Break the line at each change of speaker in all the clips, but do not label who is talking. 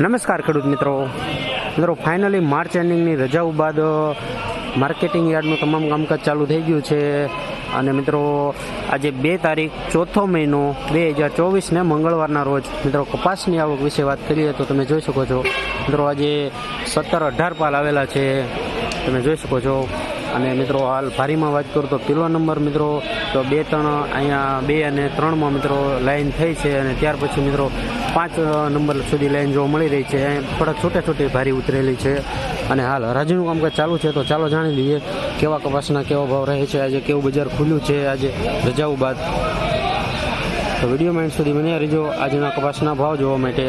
નમસ્કાર ખેડૂત મિત્રો. મિત્રો ફાઇનલી માર્ચ એન્ડિંગની રજાઓ બાદ માર્કેટિંગ યાર્ડનું તમામ કામકાજ ચાલુ થઈ ગયું છે. અને મિત્રો, આજે બે તારીખ, ચોથો મહિનો બે હજાર ચોવીસને મંગળવારના રોજ, મિત્રો, કપાસની આવક વિશે વાત કરીએ તો તમે જોઈ શકો છો. મિત્રો, આજે સત્તર અઢાર પાલ આવેલા છે. તમે જોઈ શકો છો. અને મિત્રો, હાલ ભારીમાં વાત કરું તો પહેલો નંબર, મિત્રો, તો બે ત્રણ અહીંયા બે અને ત્રણમાં, મિત્રો, લાઈન થઈ છે. અને ત્યાર પછી, મિત્રો પાંચ નંબર સુધી લાઈન જોવા મળી રહી છે. થોડાક છૂટે છૂટી ભારી ઉતરેલી છે. અને હાલ હરાજીનું કામકાજ ચાલુ છે, તો ચાલો જાણી લઈએ કેવા કપાસના કેવો ભાવ રહે છે, આજે કેવું બજાર ખુલ્યું છે, આજે રજાઓ બાદ. તો વીડિયો માઇન્ડ સુધી બન્યા રહીજો. આજના કપાસના ભાવ જોવા માટે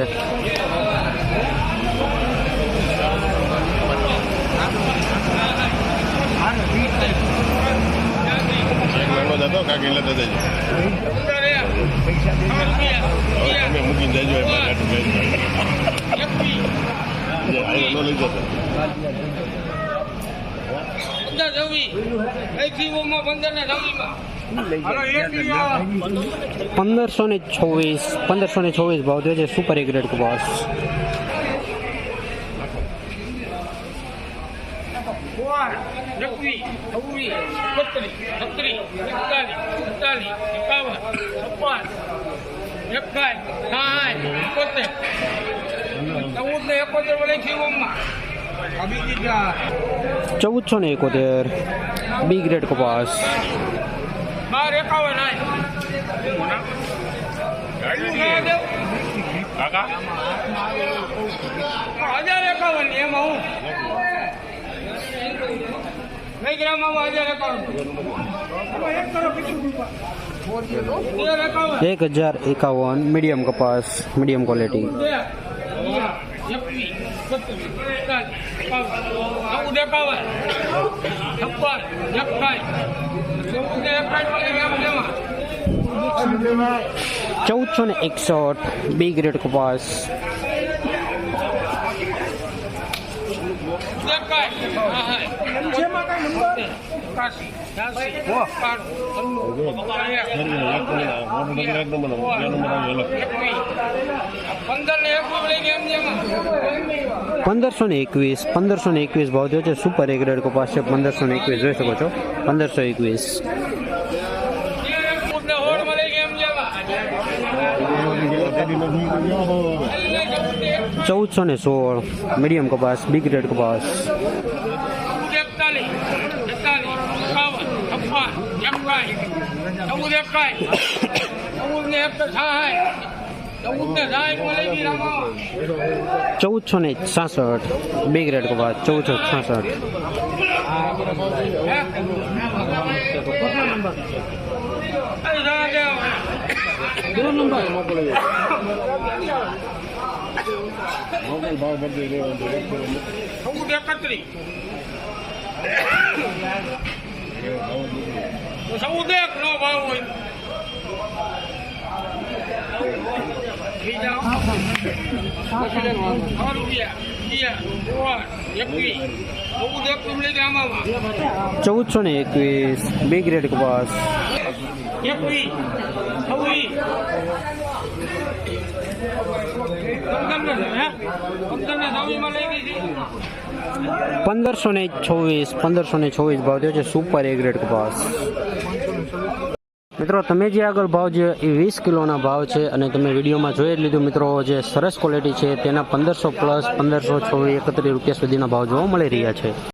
એક
રવિમાં. હાલો એક દિવસ
પંદરસો ને છવ્વીસ પંદરસો ને છવ્વીસ ભાવ દે છે સુપર એ ગ્રેડ કપાસ
સોળ એકવીસ છવ્વીસ બત્રીસ છત્રીસ એકતાલીસ એકતાલીસ એકાવન છપ્પન એકાય સાઠ એકોતેર. ચૌદ ને એકોતેર વડે આવી
ચૌદસો ને એકોતેર. બી ગ્રેડ કપાસ
બાર એકાવન
કાકા?
હજાર એકાવન એમાં હું? નહીં ગ્રામમાં હજાર એકાવન આમાં એક કરો કેટલું હજાર એકાવન
એક હજાર એકાવન મીડિયમ કપાસ મીડિયમ ક્વોલિટી
બે એકવીસ બત્રીસ એકતાલીસ એકાવન ચૌદ એકાવન છપ્પન એકાઈ ચૌદ ને એકાઈ વાળી ગ્રામ લેવા
ચૌદસો ને એકસઠ બી ગ્રેડ કપાસ પંદરસો ને એકવીસ, પંદરસો ને એકવીસ ભાવ થયો છે. સુપર એક ગ્રેડ કપાસ છે પંદરસો ને એકવીસ જોઈ શકો છો. પંદરસો એકવીસ. ચૌદસો ને સોળ મીડિયમ કપાસ બી ગ્રેડ કપાસ. ચૌદસો ને છાસઠ બી ગ્રેડ કપાસ, ચૌદસો છાસઠ.
ચૌદ એકત્રીસ નંબર એક મોકલ ભાવ બદલી બીજા સોળ એકવીસ. ચૌદ એક મળી ગયા આમાં.
ચૌદસો ને એકવીસ. બી ગ્રેડ કપાસ
એકવીસ. છવ્વીસ
પંદરસો ને છવ્વીસ પંદરસો ને છવ્વીસ ભાવ થયો છે સુપર એ ગ્રેડ કપાસ મિત્રો, તમે જે આગળ ભાવ જે એ વીસ કિલોના ભાવ છે અને તમે વિડીયોમાં જોઈ જ લીધું, મિત્રો, જે સરસ ક્વોલિટી છે, તેના પંદરસો પ્લસ પંદરસો છવ્વીસ, એકત્રીસ રૂપિયા સુધીના ભાવ જોવા મળી રહ્યા છે.